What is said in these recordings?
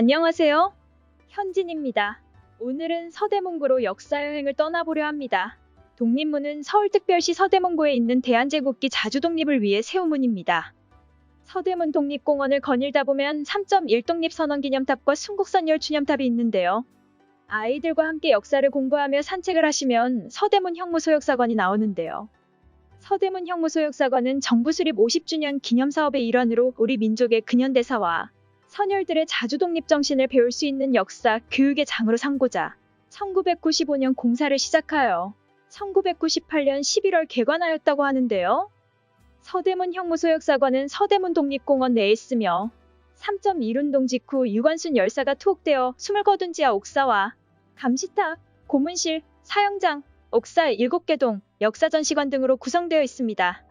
안녕하세요. 현진입니다. 오늘은 서대문구로 역사여행을 떠나보려 합니다. 독립문은 서울특별시 서대문구에 있는 대한제국기 자주독립을 위해 세운 문입니다. 서대문 독립공원을 거닐다 보면 3.1 독립선언기념탑과 순국선 열 추념탑이 있는데요. 아이들과 함께 역사를 공부하며 산책을 하시면 서대문 형무소역사관이 나오는데요. 서대문 형무소역사관은 정부 수립 50주년 기념사업의 일환으로 우리 민족의 근현대사와 선열들의 자주독립 정신을 배울 수 있는 역사, 교육의 장으로 삼고자 1995년 공사를 시작하여 1998년 11월 개관하였다고 하는데요. 서대문 형무소역사관은 서대문 독립공원 내에 있으며 3.1운동 직후 유관순 열사가 투옥되어 숨을 거둔 지하 옥사와 감시탑, 고문실, 사형장, 옥사 7개 동, 역사전시관 등으로 구성되어 있습니다.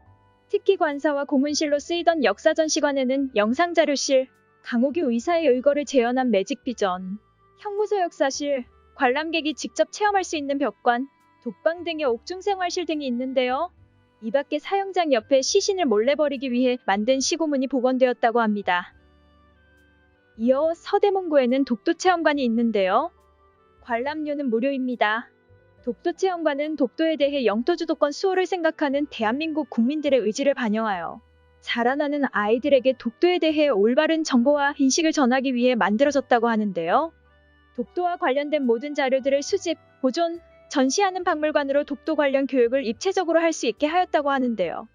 특히 관사와 고문실로 쓰이던 역사전시관에는 영상자료실, 강호규 의사의 의거를 재현한 매직 비전, 형무소 역사실, 관람객이 직접 체험할 수 있는 벽관, 독방 등의 옥중생활실 등이 있는데요. 이 밖에 사형장 옆에 시신을 몰래 버리기 위해 만든 시고문이 복원되었다고 합니다. 이어 서대문구에는 독도체험관이 있는데요. 관람료는 무료입니다. 독도체험관은 독도에 대해 영토주도권 수호를 생각하는 대한민국 국민들의 의지를 반영하여 자라나는 아이들에게 독도에 대해 올바른 정보와 인식을 전하기 위해 만들어졌다고 하는데요. 독도와 관련된 모든 자료들을 수집, 보존, 전시하는 박물관으로 독도 관련 교육을 입체적으로 할 수 있게 하였다고 하는데요.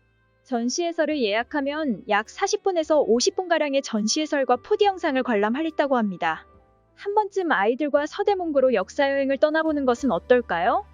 전시해설을 예약하면 약 40분에서 50분가량의 전시해설과 4D 영상을 관람할 있다고 합니다. 한 번쯤 아이들과 서대문구로 역사여행을 떠나보는 것은 어떨까요?